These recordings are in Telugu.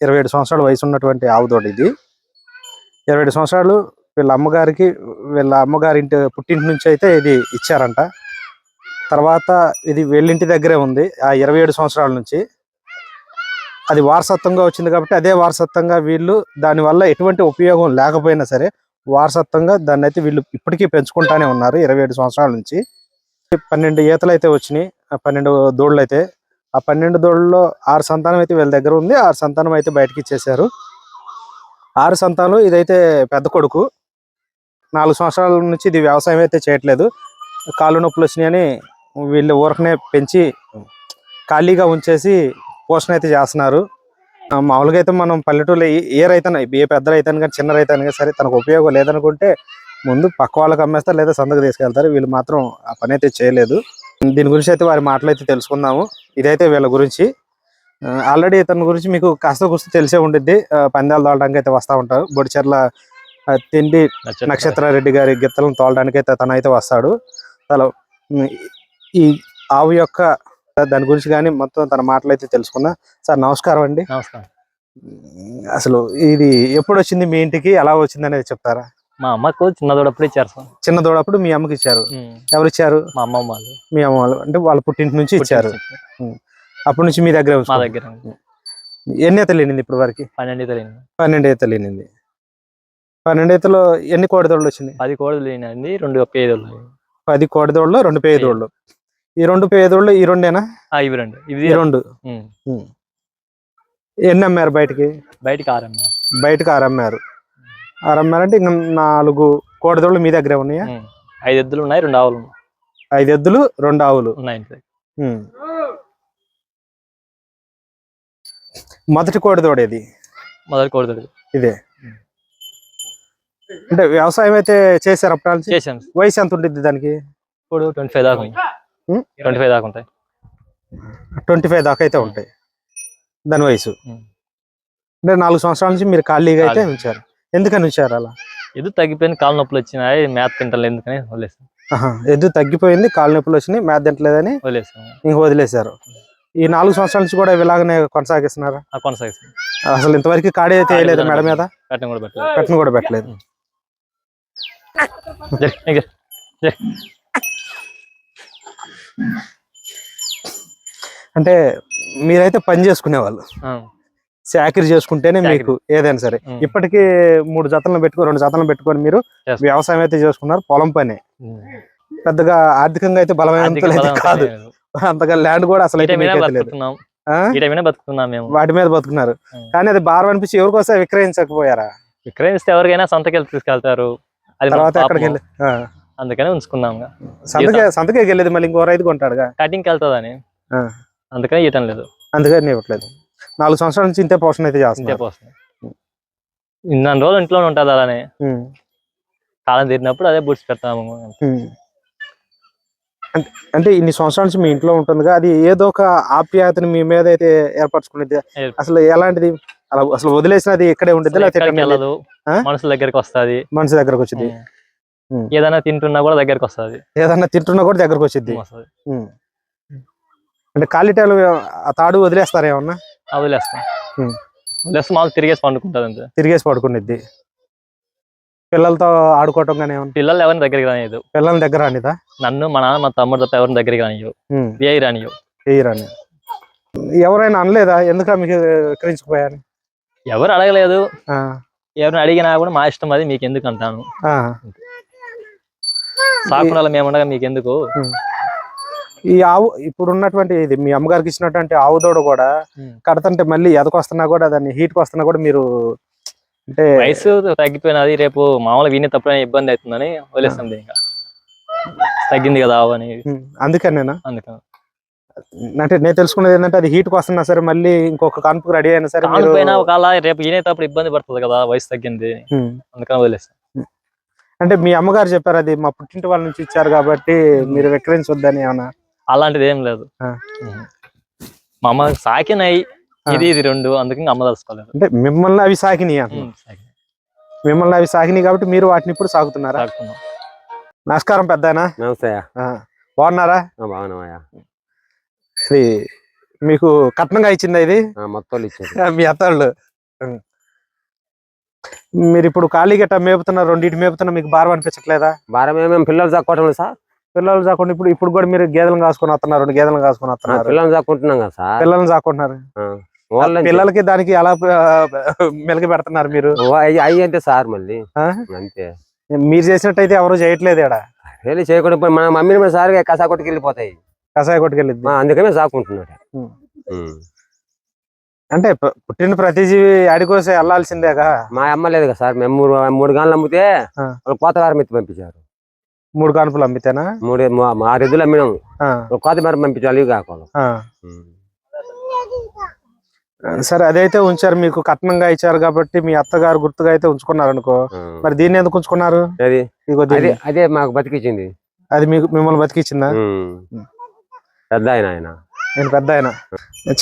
ఇరవై ఏడు సంవత్సరాల వయసు ఉన్నటువంటి ఆవు ఇది. ఇరవై ఏడు సంవత్సరాలు వీళ్ళ అమ్మగారికి వీళ్ళ అమ్మగారింటి పుట్టింటి నుంచి అయితే ఇది ఇచ్చారంట. తర్వాత ఇది వీళ్ళింటి దగ్గరే ఉంది ఆ ఇరవై ఏడు సంవత్సరాల నుంచి. అది వారసత్వంగా వచ్చింది కాబట్టి అదే వారసత్వంగా వీళ్ళు దానివల్ల ఎటువంటి ఉపయోగం లేకపోయినా సరే వారసత్వంగా దాన్ని అయితే వీళ్ళు ఇప్పటికీ పెంచుకుంటానే ఉన్నారు ఇరవై ఏడు సంవత్సరాల నుంచి. పన్నెండు ఈతలు అయితే వచ్చినాయి ఆ పన్నెండు దూడలు అయితే ఆ పన్నెండు దూడల్లో ఆరు సంతానం అయితే వీళ్ళ దగ్గర ఉంది. ఆరు సంతానం అయితే బయటకి ఇచ్చేసారు ఆరు సంతానం ఇదైతే పెద్ద కొడుకు. నాలుగు సంవత్సరాల నుంచి ఇది వ్యవసాయం అయితే చేయట్లేదు. కాళ్ళు నొప్పులు వచ్చినాయని వీళ్ళు ఊరకనే పెంచి ఖాళీగా ఉంచేసి పోషణ అయితే చేస్తున్నారు. మామూలుగా అయితే మనం పల్లెటూరులో ఏ- ఏ రైతన ఏ పెద్ద రైతాను కానీ చిన్న రైతాను కానీ సరే తనకు ఉపయోగం లేదనుకుంటే ముందు పక్క వాళ్ళకి అమ్మేస్తారు లేదా సందకు తీసుకెళ్తారు. వీళ్ళు మాత్రం ఆ పని అయితే చేయలేదు. దీని గురించి అయితే వారి మాటలు అయితే తెలుసుకుందాము. ఇదైతే వీళ్ళ గురించి. ఆల్రెడీ ఇతని గురించి మీకు కాస్త కూస్త తెలిసే ఉండిద్ది. పందాలు తోలడానికి అయితే వస్తూ ఉంటారు. బొడిచెర్ల తిండి నక్షత్రారెడ్డి గారి గిత్తలను తోలడానికి అయితే తను అయితే వస్తాడు. తను ఉమ్, ఈ ఆవు యొక్క దాని గురించి కానీ మొత్తం తన మాటలు అయితే తెలుసుకున్నా సార్ నమస్కారం అండి. నమస్కారం. అసలు ఇది ఎప్పుడు వచ్చింది మీ ఇంటికి? ఎలా వచ్చింది అనేది చెప్తారా? మా అమ్మకు చిన్నదోడప్పుడు ఇచ్చారు సార్. చిన్న దూడప్పుడు మీ అమ్మకి ఇచ్చారు. ఎవరు ఇచ్చారు? మా అమ్మమ్మ వాళ్ళు. మీ అమ్మ వాళ్ళు. అంటే వాళ్ళ పుట్టింటి నుంచి ఇచ్చారు. అప్పటి నుంచి మీ దగ్గర మా దగ్గర ఎన్ని ఈతలు లేనింది ఇప్పటి వరకు? పన్నెండు తెలియదు పన్నెండు లేనింది పన్నెండు ఈతలో ఎన్ని కోడి దోళ్ళు వచ్చినాయి? పది కోడలు లేనండి రెండు పేదలు పది కోడి దోళ్ళు రెండు పేయ దోళ్ళు ఈ రెండు పేయ దోళ్ళు ఈ రెండేనా? ఇవి రెండు. ఇవి రెండు. ఎన్ని అమ్మారు బయటికి? బయటికి ఆరమ్మ బయటకు ఆరు అమ్మారంటే ఇంకా నాలుగు కోడి దోళ్ళు మీ దగ్గరే ఉన్నాయా. ఐదు ఎద్దులు ఉన్నాయి రెండు ఆవులు. ఐదు ఎద్దులు రెండు ఆవులు. ఉన్నాయి. మొదటి కోడి దోడేది మొదటి కోడలు ఇదే. అంటే వ్యవసాయం అయితే చేశారు అప్పటి చేసాం వయసు ఎంత ఉంటుంది దానికి? ఇప్పుడు ట్వంటీ ఫైవ్ దాకా. ట్వంటీ ఫైవ్ దాకా ఉంటాయి. ట్వంటీ ఫైవ్ దాకా అయితే ఉంటాయి. దాని వయసు. అంటే నాలుగు సంవత్సరాల నుంచి మీరు ఖాళీగా అయితే. ఉంచారు. ఎందుకని ఉంచారు అలా? ఎద్దు తగ్గిపోయింది కాలు నొప్పులు వచ్చినాయి మేత తింటలేదు ఎందుకని వదిలేసాం ఆహా, ఎద్దు తగ్గిపోయింది కాళ్ళ నొప్పులు వచ్చినాయి మేత తింటలేదని వదిలేసాం ఇంక వదిలేశారు. ఈ నాలుగు సంవత్సరాల నుంచి కూడా ఇలాగనే కొనసాగిస్తున్నారా? ఆ కొనసాగిస్తాం అసలు ఇంతవరకు కాడి అయితే వేయలేదు మెడ మీద? కట్టం కూడా పెట్టలేదు. కట్టిన కూడా పెట్టలేదు. అంటే మీరైతే పని చేసుకునేవాళ్ళు. చాకరీ చేసుకుంటేనే. మీకు ఏదైనా సరే. ఇప్పటికీ మూడు జతలను పెట్టుకొని రెండు జతలను పెట్టుకొని మీరు. వ్యవసాయం అయితే చేసుకున్నారు పొలం పని. పెద్దగా ఆర్థికంగా అయితే ఆర్థిక బలమైనంతలేదు బలం కాదు. అంతగా ల్యాండ్ కూడా అసలు వాటి మీద బతుకున్నారు. కానీ అది భారం అనిపించి ఎవరికోసం విక్రయించకపోయారా విక్రయిస్తే ఎవరికైనా సంతకెళ్ళి తీసుకెళ్తారు తర్వాత. ఎక్కడికి వెళ్ళి. అందుకని ఉంచుకున్నాం సంతకే సంతకే వెళ్ళేది మళ్ళీ ఇంకో రైతు కొంటాడుగా కటింగ్కి వెళ్తుందని. అందుకని ఇయటం లేదు అందుకని ఇవ్వట్లేదు నాలుగు సంవత్సరాల నుంచి ఇంతే పోషణ అయితే చేస్తున్నారు. ఇన్ని రోజులు ఇంట్లోనే ఉంటుంది అలానే. కాలం తీరినప్పుడు అదే బుడ్స్ పెడతాము. అంటే- ఇన్ని సంవత్సరాల నుంచి మీ ఇంట్లో ఉంటుందిగా అది ఏదో ఒక ఆప్యాయతని మీ మీద అయితే ఏర్పరచుకునేది ఏర్ప- అసలు ఎలాంటిది? అలా అసలు వదిలేసినది ఇక్కడే ఉండేది వెళ్ళదు? మనుషుల దగ్గరికి వస్తుంది. మనిషి దగ్గరకు వచ్చింది. ఏదైనా తింటున్నా కూడా దగ్గరికి వస్తుంది. ఏదన్నా తింటున్నా కూడా దగ్గరకు వచ్చింది. అంటే కాలిటాలు ఆ తాడు వదిలేస్తారా ఏమన్నా? వదిలేస్తాం. వదిలేస్తే మాకు తిరిగేసి పండుకుంటుంది అంతే. తిరిగేసి పడుకునిద్ది. పిల్లలతో ఆడుకోవటం కానీ ఏమన్నా? పిల్లలు ఎవరిని దగ్గరికి రానియదు పిల్లల దగ్గర అనిదా నన్ను మా నాన్న మా తమ్ముడు తప్ప ఎవరిని దగ్గరికి రానియవు వేయి రానియవు వేయరని ఎవరైనా అనలేదా? ఎందుక మీకు విక్రయించుకుపోయారు ఎవరు అడగలేదు. ఎవరిని అడిగినా కూడా మా ఇష్టం అది మీకు ఎందుకు అంటాను. సాకుండా మేము ఉండగా మీకు ఎందుకు. ఈ ఆవు ఇప్పుడు ఉన్నటువంటి ఇది మీ అమ్మగారికి ఇచ్చినటువంటి ఆవు దూడ కూడా కడతంటే మళ్ళీ ఎదకొస్తున్నా కూడా దాన్ని హీట్కి వస్తున్నా కూడా మీరు అంటే వయసు తగ్గిపోయినది రేపు మామూలుగా వినే తప్పుడైనా ఇబ్బంది అవుతుందని వదిలేస్తుంది ఇంకా. తగ్గింది కదా ఆవు అని. ఉమ్, అందుకనేనా? అందుకని అంటే నేను తెలుసుకున్నది ఏంటంటే అది హీట్కి వస్తున్నా సరే మళ్ళీ ఇంకొక కాన్పుకు రెడీ అయినా సరే కాను మీరు పైన ఒకవేళ రేపు వినేటప్పుడు ఇబ్బంది పడుతుంది కదా వయసు తగ్గింది. అందుకని వదిలేస్తాం అంటే మీ అమ్మగారు చెప్పారు అది మా పుట్టింటి వాళ్ళ నుంచి ఇచ్చారు కాబట్టి మీరు విక్రయించొద్దని ఏమన్నా అలాంటిది ఏం లేదు. మా అమ్మ సాకినాయి. ఇది ఇది రెండు అందుకే ఇంకా అమ్మ తెలుసుకోలేదు. అంటే మిమ్మల్ని అవి సాకినాయి. మిమ్మల్ని అవి సాకినాయి కాబట్టి మీరు వాటిని ఇప్పుడు సాగుతున్నారా. నమస్కారం పెద్దాయనా నమస్తే ఆ, బాగున్నారా? బాగున్నామయ్యా ఇది మీకు కట్నంగా ఇచ్చిందా ఇది? ఆ, మొత్తం మీ అత్తాళ్ళు. మీరు ఇప్పుడు ఖాళీ గట్ట మేపుతున్నారు రెండింటి మేపుతున్నా మీకు భారం అనిపించట్లేదా? భారం ఏమేమి పిల్లలు లేదు సార్. పిల్లలు కాకుండా ఇప్పుడు ఇప్పుడు కూడా మీరు గేదెలను కాసుకొని వస్తున్నారు రెండు గేదెలను కాసుకొని వస్తున్నారు. పిల్లలు చాక్కుంటున్నాం కదా సార్. పిల్లల్ని చాకుంటున్నారు. పిల్లలకి దానికి ఎలా మెలకి పెడుతున్నారు మీరు? అయ్యి అంటే సార్ మళ్ళీ? అంతే. మీరు చేసినట్టయితే ఎవరు చేయట్లేదు ఇక్కడ వెళ్ళి చేయకుండా మన మమ్మీని మన సార్ కసా కొట్టుకు వెళ్ళిపోతాయి. కషాయ ఆ, అందుకనే సాకుంటున్నాడు. అంటే పుట్టిన ప్రతి జీవి అడికోసే వెళ్ళాల్సిందేగా? మా అమ్మ లేదు కదా సార్. మేము మూడు మూడు గంటలు అమ్మితే. వాళ్ళు కోత ఎత్తి పంపించారు. మూడు కానుపులు అమ్మితేనా? మూడు మా- ఎద్దులు అమ్మినాం. ఆ, ఒక కోత వారం పంపించాలి కాకుండా. సరే అదైతే ఉంచారు మీకు కట్నంగా ఇచ్చారు కాబట్టి మీ అత్తగారు గుర్తుగా అయితే ఉంచుకున్నారు అనుకో మరి దీన్ని ఎందుకు ఉంచుకున్నారు? అది అదే మాకు బతికిచ్చింది. అది మీకు మిమ్మల్ని బతికిచ్చిందా. పెద్ద ఆయన ఆయన. నేను పెద్ద ఆయన.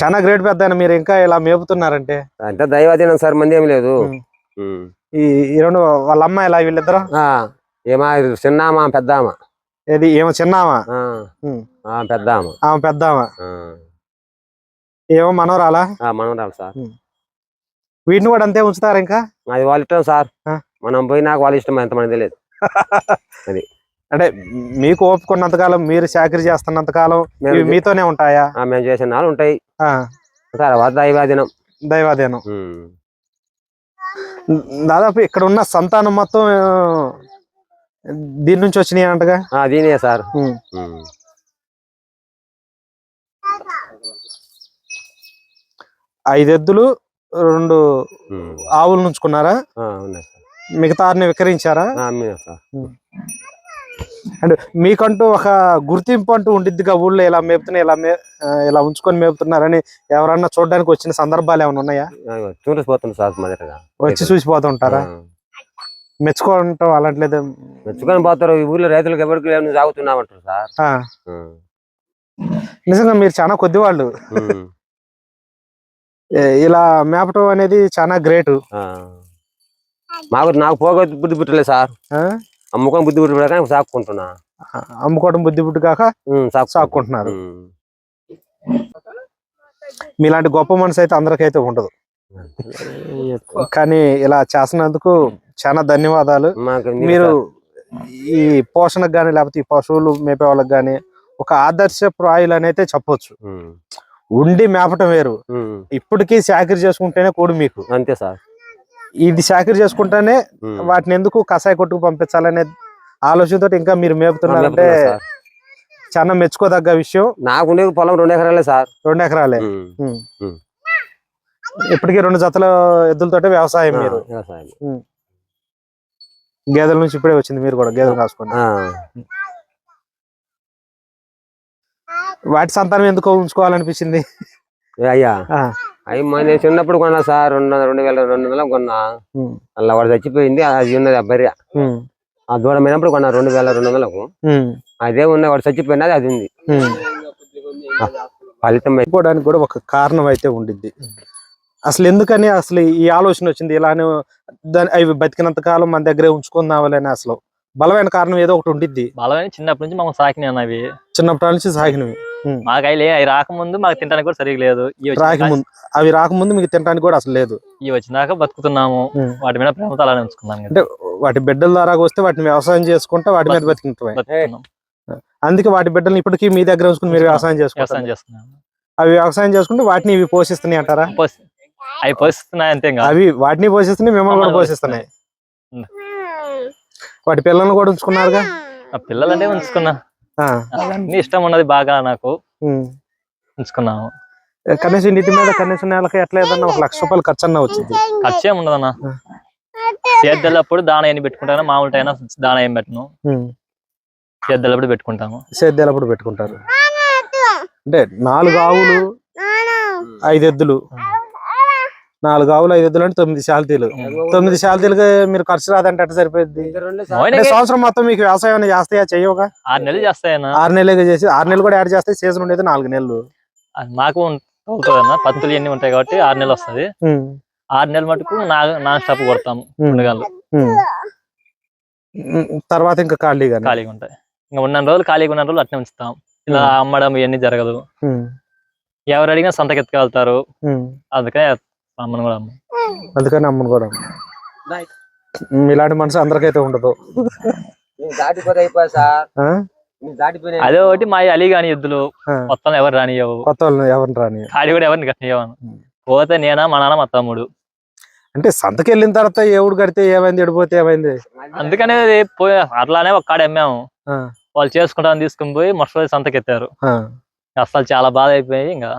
చాలా గ్రేట్ పెద్ద ఆయన మీరు ఇంకా ఇలా మేపుతున్నారంటే. అంత దైవాధీనం సార్ మంది ఏం లేదు. ఈ రెండు వాళ్ళ అమ్మాయి ఇలా వీళ్ళిద్దరు ఏమా చిన్నామా పెద్దామా? ఏది ఏమో చిన్నామా? పెద్దామా? ఆమె పెద్దామా? ఏమో మనవరాలా? ఆ, మనవరాలు సార్. వీటిని కూడా అంతే ఉంచుతారు ఇంకా? అది వాళ్ళ ఇష్టం సార్. మనం పోయినాక వాళ్ళ ఇష్టం ఎంతమంది తెలియదు. అంటే మీకు ఓపుకున్నంత మీరు చాకరీ చేస్తున్నంత కాలం మీతోనే ఉంటాయా? మేము చేసిన నాలు ఉంటాయి. తర్వాత దైవాధీనం. దైవాధీనం. దాదాపు ఇక్కడ ఉన్న సంతానం మొత్తం దీని నుంచి వచ్చినాయి అంటగా? దీనే సార్. ఉం. ఉం. ఐదు ఎద్దులు రెండు. ఆవులు నుంచుకున్నారా? మిగతా ఆరిని సార్. అంటే మీకంటూ ఒక గుర్తింపు అంటూ ఉండిద్దిగా ఊళ్ళో ఇలా మేపుతున్నా ఇలా మే ఇలా ఉంచుకొని మేపుతున్నారని ఎవరన్నా చూడడానికి వచ్చిన సందర్భాలు ఏమైనా ఉన్నాయా? చూసిపోతుంది సార్ మొదటగా వచ్చి చూసిపోతూ ఉంటారా ఆ. మెచ్చుకోవటం అలాంటిలేదు మెచ్చుకొని పోతారు. ఈ ఊర్లో రైతులకు ఎవరికి లేవు, సాగుతున్నామంటారు సార్. నిజంగా మీరు చాలా కొద్ది వాళ్ళు. ఇలా మేపటం అనేది చాలా గ్రేట్. మాకు నాకు పోగ బుద్ధి పుట్టలేదు సార్. అమ్ముకొని బుద్ధి పుట్టి కానీ సాక్కుంటున్నా. అమ్ముకోవడం బుద్ధి బుద్ధి కాక సాక్కుంటున్నారు. మీలాంటి గొప్ప మనసు అయితే అందరికైతే ఉండదు. కానీ ఇలా చేసినందుకు చాలా ధన్యవాదాలు. మీరు ఈ పోషణకు కానీ లేకపోతే ఈ పశువులు మేపే వాళ్ళకి కానీ ఒక ఆదర్శప్రాయులు అని అయితే చెప్పొచ్చు. ఉండి మేపటం వేరు. ఇప్పటికీ చాకరీ చేసుకుంటేనే కూడు మీకు. అంతే సార్. ఇది చాకరీ చేసుకుంటేనే. వాటిని ఎందుకు కషాయ కొట్టుకు పంపించాలనే ఆలోచనతో ఇంకా మీరు మేపుతున్నారంటే. చాలా మెచ్చుకోదగ్గ విషయం. నాకు పొలం రెండు ఎకరాలే సార్. రెండు ఎకరాలే. ఇప్పటికీ రెండు జతల ఎద్దులతోటే వ్యవసాయం మీరు వ్యవసాయం. గేదెల నుంచి ఇప్పుడే వచ్చింది మీరు కూడా గేదెలు కాసుకొని ఆ. వాటి సంతానం ఎందుకో ఉంచుకోవాలనిపించింది అయ్యా అవి నేను చిన్నప్పుడు కొన్నా సార్ రెండు రెండు వేల రెండు వందల కొన్నా. అలా వాడు చచ్చిపోయింది అది ఉన్నది ఆ బర్రె. ఆ దూరం అయినప్పుడు కొన్నా రెండు వేల రెండు వందలకు. అదే ఉన్నది వాడు చచ్చిపోయినది అది ఉంది. ఫలితం అయితే చెప్పుకోవడానికి కూడా ఒక కారణం అయితే ఉండిద్ది అసలు ఎందుకని అసలు ఈ ఆలోచన వచ్చింది? ఇలానే దాని అవి బతికినంత కాలం మన దగ్గరే ఉంచుకుందామని అసలు. బలమైన కారణం ఏదో ఒకటి ఉండిద్ది. బలమైన చిన్నప్పటి నుంచి మాకు సాకినాయి అన్నవి చిన్నప్పటి నుంచి సాగినవి మాకు అవి అవి రాకముందు మాకు తినడానికి కూడా సరిగా లేదు. ఇవి రాకి వచ్చినాక ముందు అవి రాకముందు మీకు తినడానికి కూడా అసలు లేదు. ఇవి వచ్చినాక బతుకుతున్నాము. వాటి మీద ప్రేమతో అలానే ఉంచుకున్నాం. అంటే వాటి బిడ్డల ద్వారా వస్తే వాటిని వ్యవసాయం చేసుకుంటే వాటి మీద బతికింటాయి బతుకుతున్నాం. అందుకే వాటి బిడ్డల్ని ఇప్పటికీ మీ దగ్గర ఉంచుకుని మీరు వ్యవసాయం చేసుకుంటారు అవి వ్యవసాయం చేసుకుంటే వాటిని ఇవి పోషిస్తున్నాయి అంటారా అవి పోషిస్తున్నాయి అంతే ఇంకా. అవి వాటిని పోషిస్తున్నాయి మిమ్మల్ని కూడా పోషిస్తున్నాయి. వాటి పిల్లల్ని కూడా ఉంచుకున్నారుగా? ఆ పిల్లలంటే ఉంచుకున్నా. ఆ, అన్ని ఇష్టం ఉన్నది బాగా నాకు. ఉంచుకున్నాము. కనీసం ఇంటి మీద కనీసం నెలకి ఎట్లా ఏదన్నా ఒక లక్ష రూపాయలు ఖర్చు అన్న వచ్చింది. ఖర్చు ఏమి ఉండదన్న సేద్దెల్లప్పుడు దాన ఏం పెట్టుకుంటాను మామూలు టైం దాన ఏం పెట్టను. సేద్దెల్లప్పుడు పెట్టుకుంటాము. సేద్యాలప్పుడు పెట్టుకుంటారు. అంటే నాలుగు ఆవులు ఐదు ఎద్దులు నాలుగు ఆవులు ఐదు ఎద్దులు అంటే తొమ్మిది శాలతీలు. తొమ్మిది శాలతీలకి మీరు ఖర్చు రాదంటే ఎట్లా సరిపోయింది సంవత్సరం మొత్తం మీకు వ్యవసాయం చేస్తాయా చేయవుగా? ఆరు నెలలు చేస్తాయన్న. ఆరు నెలలుగా చేసి ఆరు నెలలు కూడా యాడ్ చేస్తే సీజన్ ఉండేది నాలుగు నెలలు. అది మాకు అవుతుంది అన్న పత్తులు ఎన్ని ఉంటాయి కాబట్టి ఆరు నెలలు వస్తది. ఆరు నెలల మటుకు నా నాన్ స్టాప్ కొడతాము ఉం. ఉండగాళ్ళు ఉం. ఉం. తర్వాత ఇంకా ఖాళీగా ఖాళీగా ఉంటాయి. ఇంకా ఉన్న రోజులు ఖాళీగా ఉన్న రోజులు అట్నే ఉంచుతాం. ఇలా అమ్మడం ఇవన్నీ జరగదు. ఎవరు అడిగినా సంతకి ఎత్తుకెళ్తారు ఉమ్. అందుకనే అమ్మను కూడా అమ్మ. అందుకని అమ్మను కూడా ఇలాంటి మనసు అందరికైతే ఉండదు. అదే ఒకటి మా అలీ కాని ఎద్దులు. ఆ. మొత్తం ఎవరు రానియవు కొత్త ఎవరిని రాని ఆడి కూడా ఎవరిని కట్టియవను ఉమ్. పోతే నేనా మా నాన్న మా తమ్ముడు. అంటే సంతకి వెళ్ళిన తర్వాత ఎవడు కడితే ఏమైంది ఎడిపోతే ఏమైంది? అందుకనే అది పోయి అట్లానే ఒక కాడ అమ్మాము వాళ్ళు చేసుకుంటామని తీసుకుని పోయి రోజు సంతకి ఎత్తారు అసలు చాలా బాధ అయిపోయి ఇంకా.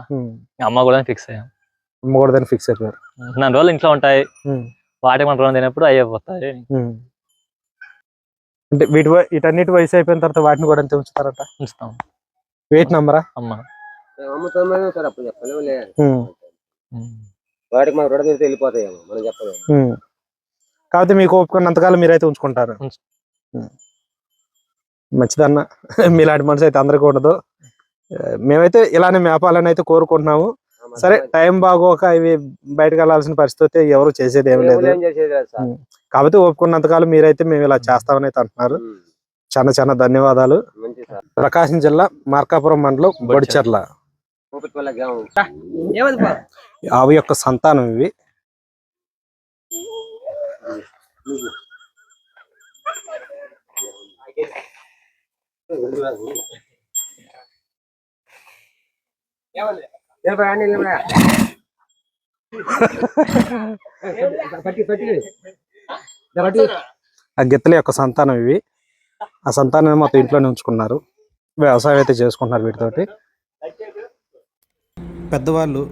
అమ్మ కూడా ఫిక్స్ అయ్యాం. అమ్మకూడదని ఫిక్స్ అయిపోయారు నాలుగు రోజులు ఇంట్లో ఉంటాయి. ఉమ్, వాటికి మన రోజు తినప్పుడు అయిపోతాయి ఉమ్. అంటే వీటి వీటన్నిటి వయసు అయిపోయిన తర్వాత వాటిని కూడా అంతే ఉంచుతారట? ఉంచుతాం. వెయిట్ నంబరా అమ్మ. చెప్పలేములే ఉమ్, వాడికి మాకు రెండు వెళ్ళిపోతాయేమో మనం చెప్పలేము. ఉమ్. కాకపోతే మీకు ఒప్పుకున్నంతకాలం మీరైతే ఉంచుకుంటారు. మంచిదన్న. మీలాంటి మనసు అయితే అందరికీ ఉండదు. ఆ, మేమైతే ఇలానే మేపాలని అయితే కోరుకుంటున్నాము. సరే టైం బాగోక ఇవి బయటకు వెళ్ళాల్సిన పరిస్థితి అయితే ఎవరు చేసేది ఏం లేదు. ఏం చేసేది లేదు సార్. కాబట్టి ఒప్పుకున్నంతకాలం మీరైతే మేము ఇలా చేస్తామని అయితే అంటున్నారు. చాలా చాలా ధన్యవాదాలు. మంచి సార్. ప్రకాశం జిల్లా మార్కాపురం మండలం బొడిచెర్ల? ఆవు యొక్క సంతానం ఇవి. నిలబడా, నిలబడా. ఆ గిత్తల యొక్క సంతానం ఇవి. ఆ సంతానం మొత్తం ఇంట్లోనే ఉంచుకున్నారు. వ్యవసాయం అయితే చేసుకుంటున్నారు వీటితోటి. పెద్దవాళ్ళు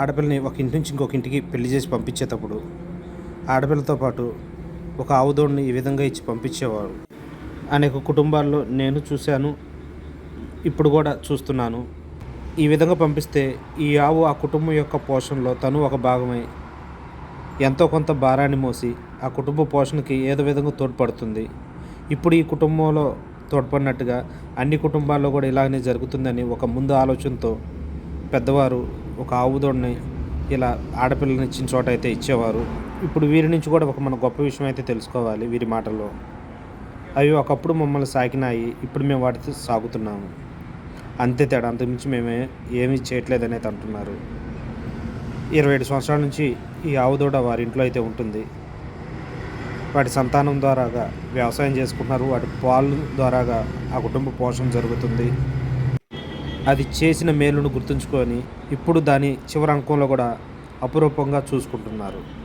ఆడపిల్లని ఒక ఇంటి నుంచి ఇంకొక ఇంటికి పెళ్ళి చేసి పంపించేటప్పుడు ఆడపిల్లతో పాటు ఒక ఆవుదోడిని ఈ విధంగా ఇచ్చి పంపించేవారు. అనేక కుటుంబాల్లో నేను చూశాను ఇప్పుడు కూడా చూస్తున్నాను. ఈ విధంగా పంపిస్తే ఈ ఆవు ఆ కుటుంబం యొక్క పోషణలో తను ఒక భాగమై ఎంతో కొంత భారాన్ని మోసి ఆ కుటుంబ పోషణకి ఏదో విధంగా తోడ్పడుతుంది. ఇప్పుడు ఈ కుటుంబంలో తోడ్పడినట్టుగా అన్ని కుటుంబాల్లో కూడా ఇలాగనే జరుగుతుందని ఒక ముందు ఆలోచనతో పెద్దవారు ఒక ఆవుదోడిని ఇలా ఆడపిల్లని ఇచ్చిన చోట అయితే ఇచ్చేవారు. ఇప్పుడు వీరి నుంచి కూడా ఒక మన గొప్ప విషయం అయితే తెలుసుకోవాలి వీరి మాటలో అవి ఒకప్పుడు మమ్మల్ని సాకినాయి ఇప్పుడు మేము వాటితో సాగుతున్నాము. అంతే తేడా. అంతకుమించి మేమే ఏమీ చేయట్లేదు అనేది అంటున్నారు. ఇరవై ఏడు సంవత్సరాల నుంచి ఈ ఆవు దూడ వారి ఇంట్లో అయితే ఉంటుంది. వాటి సంతానం ద్వారాగా వ్యవసాయం చేసుకుంటున్నారు. వాటి పాలు ద్వారాగా ఆ కుటుంబ పోషణ జరుగుతుంది. అది చేసిన మేలును గుర్తుంచుకొని ఇప్పుడు దాని చివరి అంకంలో కూడా అపురూపంగా చూసుకుంటున్నారు.